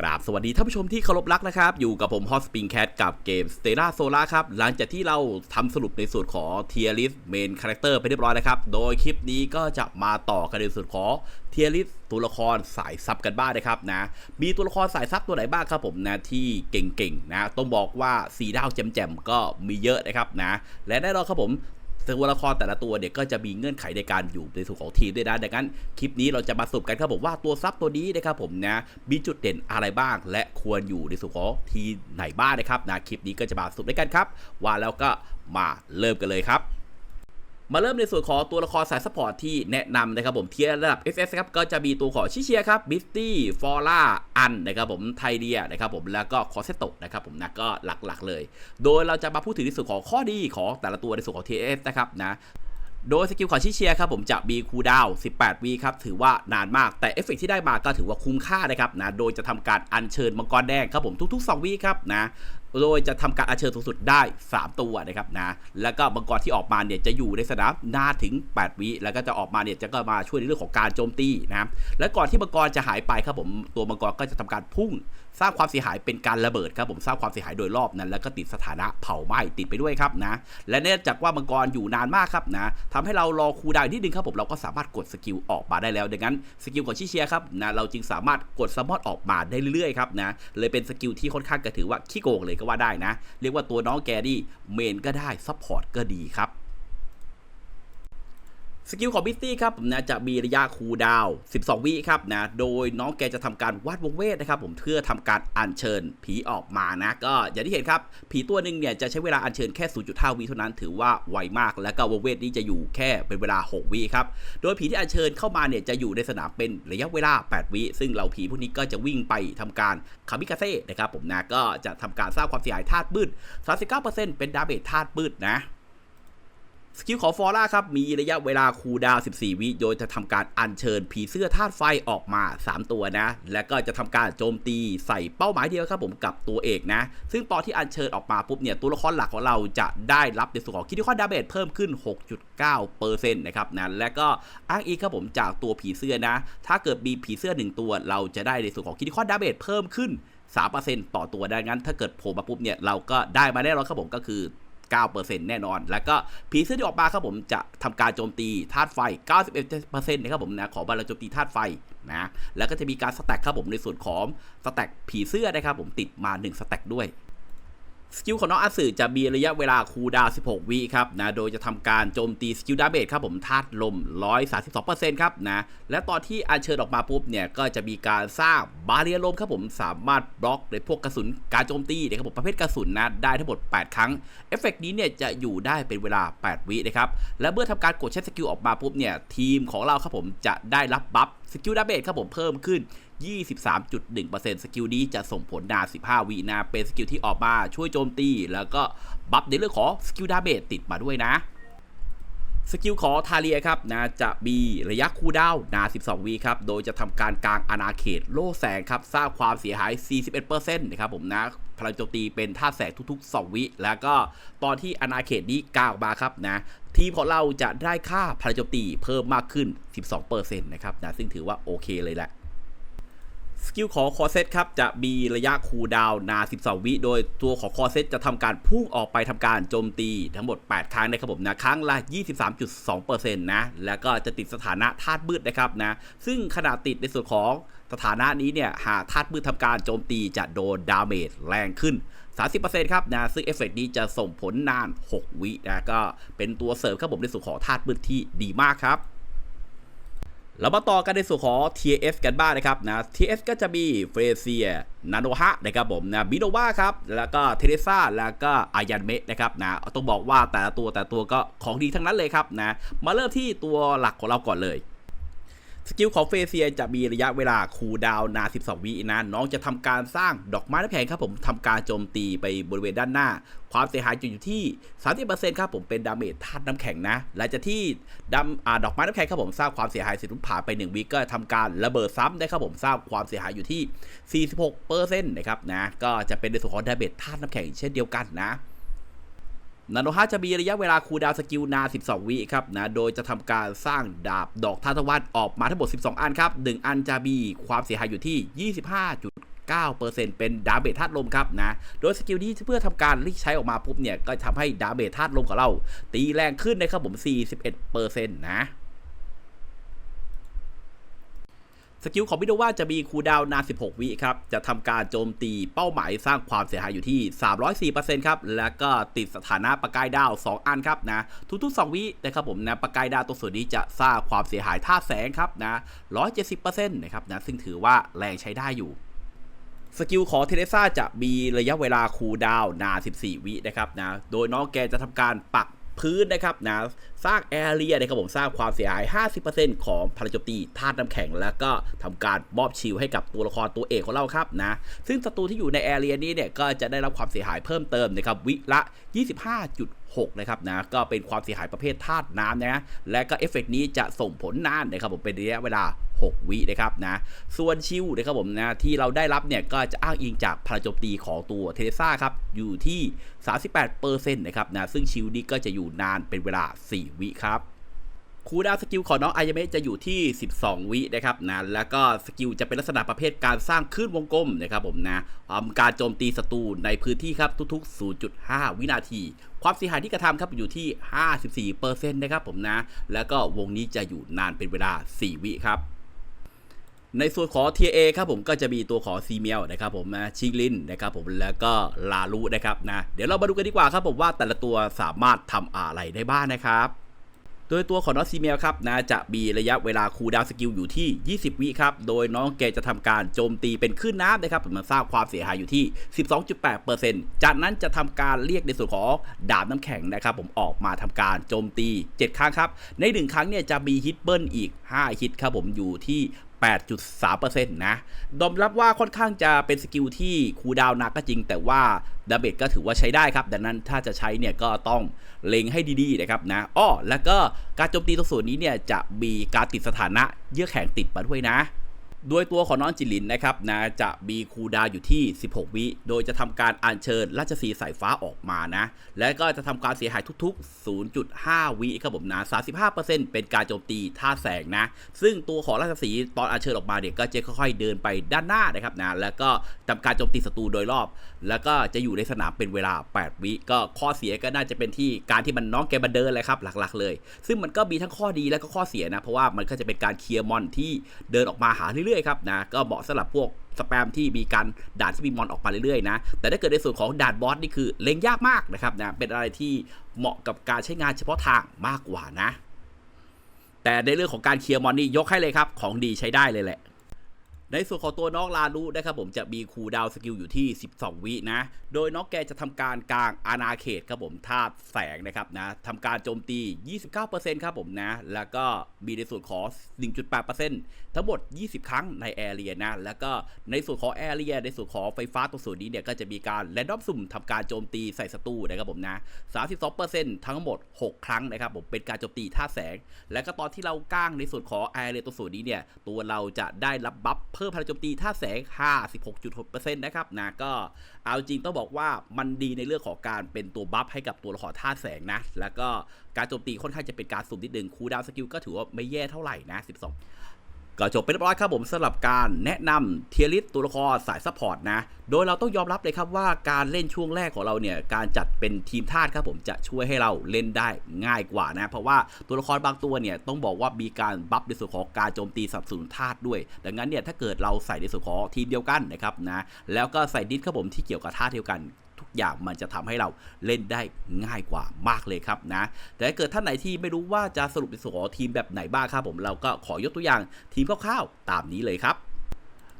กราบสวัสดีท่านผู้ชมที่เคารพรักนะครับ อยู่กับผมฮอสปิงแคทกับเกม Stella Solar ครับ หลังจากที่เราทำสรุปในส่วนของ Tier List Main Character ไปเรียบร้อยแล้วครับ โดยคลิปนี้ก็จะมาต่อกันในส่วนของ Tier List ตัวละครสายซับกันบ้างนะครับนะ มีตัวละครสายซับตัวไหนบ้างครับผมนะที่เก่งๆนะ ต้องบอกว่าสีดาวแจ่มๆก็มีเยอะนะครับนะ และแน่นอนครับผม ตัวละครแต่ละตัวเนี่ยก็จะมีเงื่อนไขในการอยู่ในส่วนของทีมด้วยนะดังนั้นคลิปนี้เราจะมาสรุปกันครับผมว่าตัวซับตัวนี้นะครับผมนะมีจุดเด่นอะไรบ้าง และควรอยู่ในส่วนของทีมไหนบ้างนะครับนะคลิปนี้ก็จะมาสรุปด้วยกันครับ ว่าแล้วก็มาเริ่มกันเลยครับ มาเริ่มในส่วนของตัวละครสายสปอร์ตที่แนะนำนะครับผมเทียร์ระดับ SS ครับก็จะมีตัวของชิเชียครับบิสตี้ฟอร่าอันนะครับผมไทเดียนะครับผมแล้วก็คอเซโตนะครับผมนะก็หลักๆเลย โดยเราจะมาพูดถึงในส่วนของข้อดีของแต่ละตัวในส่วนของ TS นะครับนะโดยสกิลของชิเชียครับผมจะมีคูดาว 18 วีครับ ถือว่านานมาก แต่เอฟเฟกต์ที่ได้มาก็ถือว่าคุ้มค่านะครับนะ โดยจะทำการอัญเชิญมังกรแดงครับผมทุกๆ 2 วีครับนะ โดยจะทำการอัญเชิญสูงสุดได้ 3 ตัวนะครับนะ แล้วก็มังกรที่ออกมาเนี่ยจะอยู่ในสนามนาถึง 8 วิ แล้วก็จะออกมาเนี่ยจะก็มาช่วยในเรื่องของการโจมตีนะครับ และก่อนที่มังกรจะหายไปครับผม ตัวมังกรก็จะทำการพุ่ง สร้างความเสียหายเป็นการระเบิดครับผม สร้างความเสียหายโดยรอบนั้น แล้วก็ติดสถานะเผาไหม้ติดไปด้วยครับนะ และเนื่องจากว่ามังกรอยู่นานมากครับนะทำให้เรารอคูดาวนิดนึงครับผม เราก็สามารถกดสกิลออกมาได้แล้ว ดังนั้นสกิลของชิเชียครับนะ เราจึงสามารถกดซัมมอนออกมาได้เรื่อยๆครับนะ เลยเป็นสกิลที่ค่อนข้างจะถือว่าขี้โกงเลยก็ว่าได้นะ เรียกว่าตัวน้องแกรี่เมนก็ได้ซัพพอร์ตก็ดีครับ สกิลของบิสตี้ครับผมนะจะมีระยะคูดาว 12 วิครับนะโดยน้องแกจะทำการวาดวงเวทนะครับผมเพื่อทำการอัญเชิญผีออกมานะก็อย่างที่เห็นครับ ผีตัวหนึ่งเนี่ยจะใช้เวลาอัญเชิญแค่ 0.5 วิเท่านั้นถือว่าไวมาก แล้วก็วงเวทนี้จะอยู่แค่เป็นเวลา 6 วิครับโดยผีที่อัญเชิญเข้ามาเนี่ยจะอยู่ในสนามเป็นระยะเวลา 8 วิซึ่งเหล่าผีพวกนี้ก็จะวิ่งไปทำการคามิกาเซ่นะครับผมนะก็จะทำการสร้างความเสียหายธาตุมืด39%เป็นดาเมจธาตุมืดนะ สกิลของฟอร่าครับ มีระยะเวลาคูดาว 14 วิ โดยจะทำการอัญเชิญผีเสื้อธาตุไฟออกมา 3 ตัวนะ และก็จะทำการโจมตีใส่เป้าหมายเดียวครับผมกับตัวเอกนะ ซึ่งตอนที่อัญเชิญออกมาปุ๊บเนี่ย ตัวละครหลักของเราจะได้รับในส่วนของคิดที่ข้อดาเมจเพิ่มขึ้น 6.9%นะครับนะและก็อ้างอิงครับผมจากตัวผีเสื้อนะ ถ้าเกิดมีผีเสื้อ 1 ตัว เราจะได้ในส่วนของคิดที่ข้อดาเมจเพิ่มขึ้น3%ต่อตัวดังนั้นถ้าเกิดโผล่มาปุ๊บเนี่ยเราก็ได้มาแน่นอนครับผมก็คือ 9%แน่นอน แล้วก็ผีเสื้อที่ออกมาครับผมจะทำการโจมตีธาตุไฟ 91%นะครับผมนะขอบาลโจมตีธาตุไฟนะแล้วก็จะมีการสแต็กครับผมในส่วนของสแต็กผีเสื้อนะครับผมติดมา1สแต็กด้วย สกิลของน้องอาสึจะมีระยะเวลาคูลดาว 16 วิครับนะโดยจะทำการโจมตีสกิลดาเมจครับผมธาตุลม 132%ครับนะและตอนที่อัญเชิญออกมาปุ๊บเนี่ยก็จะมีการสร้างบาเรียลมครับผมสามารถบล็อกในพวกกระสุนการโจมตีนะครับผมประเภทกระสุนนะได้ทั้งหมด 8 ครั้งเอฟเฟกต์นี้เนี่ยจะอยู่ได้เป็นเวลา 8 วินะครับและเมื่อทำการกดใช้สกิลออกมาปุ๊บเนี่ยทีมของเราครับผมจะได้รับบัฟสกิลดาเมจครับผมเพิ่มขึ้น 23.1%สกิลนี้จะส่งผลนา15วินาเป็นสกิลที่ออกมาช่วยโจมตี แล้วก็บัฟในเรื่องของสกิลดาเมจติดมาด้วยนะสกิลของทาเลียครับนะจะมีระยะคูลดาวนา12วิครับ โดยจะทำการกลางอาณาเขตโล่แสงครับ สร้างความเสียหาย 41%นะครับผมนะพลังโจมตีเป็นท่าแสงทุกๆ 2 วิ แล้วก็ตอนที่อาณาเขตนี้กลางออกมาครับนะทีมของเราจะได้ค่าพลังโจมตีเพิ่มมากขึ้น 12%นะครับนะซึ่งถือว่าโอเคเลยแหละ สกิลของคอเซตครับจะมีระยะคูลดาวน์นาน12 วิ โดยตัวของคอเซตจะทำการพุ่งออกไปทำการโจมตีทั้งหมด 8 ครั้งนะครับผมนะครั้งละ 23.2%นะแล้วก็จะติดสถานะธาตุมืดนะครับนะซึ่งขณะติดในส่วนของสถานะนี้เนี่ยหากธาตุมืดทำการโจมตีจะโดนดาเมจแรงขึ้น 30%ครับนะซึ่งเอฟเฟกต์นี้จะส่งผลนาน 6 วินะก็เป็นตัวเสริมครับผมในส่วนของธาตุมืดที่ดีมากครับ เรามาต่อกันในส่วนของ TS กันบ้างนะครับนะ TS ก็จะมีเฟรเซียนาโนฮะนะครับผมนะบิโนวาครับ แล้วก็เทเรซ่าแล้วก็อายันเมะนะครับนะต้องบอกว่าแต่ละตัวแต่ละตัวก็ของดีทั้งนั้นเลยครับนะมาเริ่มที่ตัวหลักของเราก่อนเลย สกิลของเฟเซียจะมีระยะเวลาคูลดาวนาน 12 วินะ น้องจะทำการสร้างดอกไม้น้ำแข็งครับผมทำการโจมตีไปบริเวณด้านหน้า ความเสียหายจะอยู่ที่ 30%ครับผมเป็นดาเมจธาตุน้ำแข็งนะ หลังจากที่ดำอดอกไม้น้ำแข็งครับผมสร้างความเสียหายเสร็จทุกผ่านไป 1 วิก็ทำการระเบิดซ้ำได้ครับผมสร้างความเสียหายอยู่ที่ 46%นะครับนะ ก็จะเป็นในส่วนของดาเมจธาตุน้ำแข็งเช่นเดียวกันนะ นาโนฮาจะมีระยะเวลาคูดาวสกิลนาน12 วิครับนะ โดยจะทำการสร้างดาบดอกทานตะวันออกมาทั้งหมด 12 อันครับ 1 อันจะมีความเสียหายอยู่ที่ 25 9%เป็นดาเมจธาตุลมครับนะ โดยสกิลนี้เพื่อทำการรีใช้ออกมาปุ๊บเนี่ย ก็ทำให้ดาเมจธาตุลมของเรา ตีแรงขึ้นนะครับผม 41%นะ สกิลของมิโดว่าจะมีคูดาวน์นาน 16 วิครับ จะทำการโจมตีเป้าหมายสร้างความเสียหายอยู่ที่ 304%ครับ แล้วก็ติดสถานะประกายดาว 2 อันครับนะ ทุกๆ 2 วินะครับผมนะประกายดาวตัวส่วนนี้จะสร้างความเสียหายท่าแสงครับนะ 170%นะครับนะ ซึ่งถือว่าแรงใช้ได้อยู่สกิลของเทเรซ่าจะมีระยะเวลาคูลดาวน์นาน 14 วินะครับนะ โดยน้องแกจะทำการปัก พื้นนะครับนะสร้างแอเรียนะครับผมสร้างความเสียหาย 50%ของพลังโจมตีธาตุน้ำแข็ง แล้วก็ทำการมอบชิลให้กับตัวละครตัวเอกของเราครับนะซึ่งศัตรูที่อยู่ในแอเรียนี้เนี่ยก็จะได้รับความเสียหายเพิ่มเติมนะครับวิละ 25.6 นะครับนะก็เป็นความเสียหายประเภทธาตุน้ำนะและก็เอฟเฟกนี้จะส่งผลนานนะครับผมเป็นระยะเวลา 6 วินะครับนะส่วนชิลนะครับผมนะที่เราได้รับเนี่ยก็จะอ้างอิงจากพลังโจมตีของตัวเทเลซ่าครับอยู่ที่ 38%นะครับนะซึ่งชิลนี้ก็จะอยู่นานเป็นเวลา 4 วิครับคูดาวสกิลของน้องอายเมะจะอยู่ที่ 12 วินะครับนะแล้วก็สกิลจะเป็นลักษณะประเภทการสร้างคลื่นวงกลมนะครับผมนะทำการโจมตีศัตรูในพื้นที่ครับทุกๆ 0.5 วินาที ความเสียหายที่กระทำครับอยู่ที่ 54%นะครับผมนะ แล้วก็วงนี้จะอยู่นานเป็นเวลา 4 วิครับ ในส่วนของ TA ครับผมก็จะมีตัวของซีเมียลนะครับผมนะชิงลินนะครับผมแล้วก็ลาลูนะครับนะเดี๋ยวเรามาดูกันดีกว่าครับผมว่าแต่ละตัวสามารถทำอะไรได้บ้างนะครับโดยตัวของน้องซีเมลครับนะจะมีระยะเวลาคูลดาวน์สกิลอยู่ที่ 20 วิครับ โดยน้องแกจะทำการโจมตีเป็นคลื่นน้ำนะครับมันสร้างความเสียหายอยู่ที่ 12.8%จากนั้นจะทำการเรียกในส่วนของดาบน้ำแข็งนะครับ ผมออกมาทำการโจมตี 7 ครั้งครับ ใน 1 ครั้งเนี่ยจะมีฮิตเบิลอีก 5 ฮิตครับผมอยู่ที่ 8.3%นะยอมรับว่าค่อนข้างจะเป็นสกิลที่คูดาวนักก็จริง แต่ว่าดาเมจก็ถือว่าใช้ได้ครับ ดังนั้นถ้าจะใช้เนี่ยก็ต้องเล็งให้ดีๆนะครับนะอ้อแล้วก็การโจมตีตรงส่วนนี้เนี่ยจะมีการติดสถานะเยื่อแข็งติดมาด้วยนะ โดยตัวของน้องจิลินนะครับนะจะมีคูดาวอยู่ที่ 16 วิ โดยจะทำการอัญเชิญราชสีสายฟ้าออกมานะ และก็จะทำการเสียหายทุกๆ 0.5 วิครับผมนะ35%เป็นการโจมตีท่าแสงนะ ซึ่งตัวของราชสีตอนอัญเชิญออกมาเนี่ยก็จะค่อยๆเดินไปด้านหน้านะครับนะ แล้วก็ทำการโจมตีศัตรูโดยรอบ แล้วก็จะอยู่ในสนามเป็นเวลา 8 วิก็ข้อเสียก็น่าจะเป็นที่การที่มันน้องแกมาเดินเลยครับหลักๆ เลย ซึ่งมันก็มีทั้งข้อดีและก็ข้อเสียนะเพราะว่ามันก็จะเป็นการเคลียร์มอนที่เดินออกมาหาเรื่อยๆครับนะก็เหมาะสำหรับพวกสแปมที่มีการด่านที่มีมอนออกมาเรื่อยๆนะ แต่ถ้าเกิดในส่วนของด่านบอสนี่คือเล็งยากมากนะครับนะ เป็นอะไรที่เหมาะกับการใช้งานเฉพาะทางมากกว่านะ แต่ในเรื่องของการเคลียร์มอนนี่ยกให้เลยครับ ของดีใช้ได้เลยแหละ ในส่วนของตัวน้องลาลูนะครับผมจะมีคูดาวสกิลอยู่ที่ 12 วินะ โดยน้องแกจะทำการกลางอาณาเขตครับผมธาตุแสงนะครับนะทำการโจมตี 29%ครับผมนะ แล้วก็มีในส่วนของ 1.8%ทั้งหมด 20 ครั้งในแอเรียนะ แล้วก็ในส่วนของแอเรียในส่วนของไฟฟ้าตรงส่วนนี้เนี่ยก็จะมีการแรนดอมสุ่มทำการโจมตีใส่ศัตรูนะครับผมนะ 32%ทั้งหมด 6 ครั้งนะครับผมเป็นการโจมตีท่าแสง และก็ตอนที่เราก้างในส่วนของแอเรียตรงส่วนนี้เนี่ยตัวเราจะได้รับบัฟพิ่มพลังโจมตีท่าแสง 56.6%นะครับนะก็เอาจริงต้องบอกว่ามันดีในเรื่องของการเป็นตัวบัฟให้กับตัวละครท่าแสงนะ แล้วก็การโจมตีค่อนข้างจะเป็นการสุ่มนิดนึงคูดาวสกิลก็ถือว่าไม่แย่เท่าไหร่นะ 12 ก็จบเป็นเรียบร้อยครับผมสำหรับการแนะนำเทียริสตัวละครสายซัพพอร์ตนะ โดยเราต้องยอมรับเลยครับว่าการเล่นช่วงแรกของเราเนี่ย การจัดเป็นทีมธาตุครับผมจะช่วยให้เราเล่นได้ง่ายกว่านะ เพราะว่าตัวละครบางตัวเนี่ย ต้องบอกว่ามีการบัฟในส่วนของการโจมตีสับสนุนธาตุด้วย ดังนั้นเนี่ยถ้าเกิดเราใส่ในส่วนของทีมเดียวกันนะครับนะแล้วก็ใส่ดิสครับผมที่เกี่ยวกับธาตุเดียวกัน อย่างมันจะทำให้เราเล่นได้ง่ายกว่ามากเลยครับนะแต่ถ้าเกิดท่านไหนที่ไม่รู้ว่าจะสรุปในส่วนของทีมแบบไหนบ้างครับผมเราก็ขอยกตัวอย่างทีมคร่าวๆตามนี้เลยครับ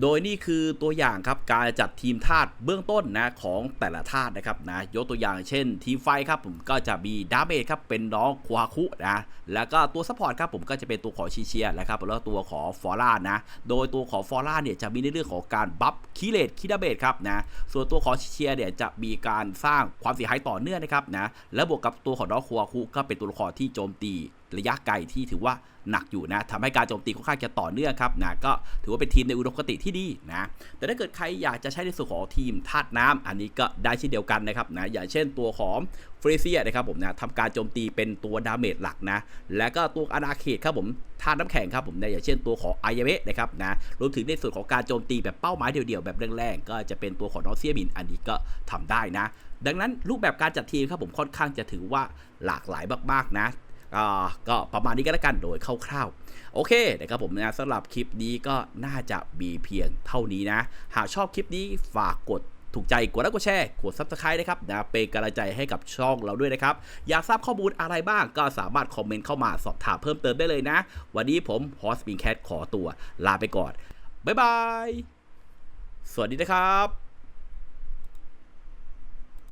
โดยนี่คือตัวอย่างครับการจัดทีมธาตุเบื้องต้นนะของแต่ละธาตุนะครับนะยกตัวอย่างเช่นทีมไฟครับผมก็จะมีดาเมจครับเป็นน้องควาคุนะแล้วก็ตัวซัพพอร์ตครับผมก็จะเป็นตัวของชีเชียนะครับแล้วตัวของฟอร่านะโดยตัวของฟอร่าเนี่ยจะมีในเรื่องของการบัฟคีเลตคีดาเมจครับนะส่วนตัวของชีเชียเนี่ยจะมีการสร้างความเสียหายต่อเนื่องนะครับนะและบวกกับตัวของน้องควาคุก็เป็นตัวละครที่โจมตี ระยะไกลที่ถือว่าหนักอยู่นะทำให้การโจมตีค่อนข้างจะต่อเนื่องครับนะก็ถือว่าเป็นทีมในอุดมคติที่ดีนะแต่ถ้าเกิดใครอยากจะใช้ในส่วนของทีมธาตุน้ำอันนี้ก็ได้เช่นเดียวกันนะครับนะอย่างเช่นตัวของเฟรเซียนะครับผมนะทำการโจมตีเป็นตัวดาเมจหลักนะ และก็ตัวอาณาเขตครับผมธาตุน้ำแข็งครับผมนะอย่างเช่นตัวของไอเยเมะนะครับนะรวมถึงในส่วนของการโจมตีแบบเป้าหมายเดี่ยวๆแบบแรงๆก็จะเป็นตัวของนอเซียบินอันนี้ก็ทำได้นะ ดังนั้นรูปแบบการจัดทีมครับผมค่อนข้างจะถือว่าหลากหลายมากๆนะ อ่าก็ประมาณนี้ก็แล้วกันโดยคร่าวๆ โอเคนะครับผมนะสำหรับคลิปนี้ก็น่าจะมีเพียงเท่านี้นะ หากชอบคลิปนี้ฝากกดถูกใจกดไลค์กดแชร์กด subscribe นะครับนะเป็นกำลังใจให้กับช่องเราด้วยนะครับ อยากทราบข้อมูลอะไรบ้างก็สามารถคอมเมนต์เข้ามาสอบถามเพิ่มเติมได้เลยนะ วันนี้ผมฮอสปิงแคทขอตัวลาไปก่อน บ๊ายบาย สวัสดีนะครับ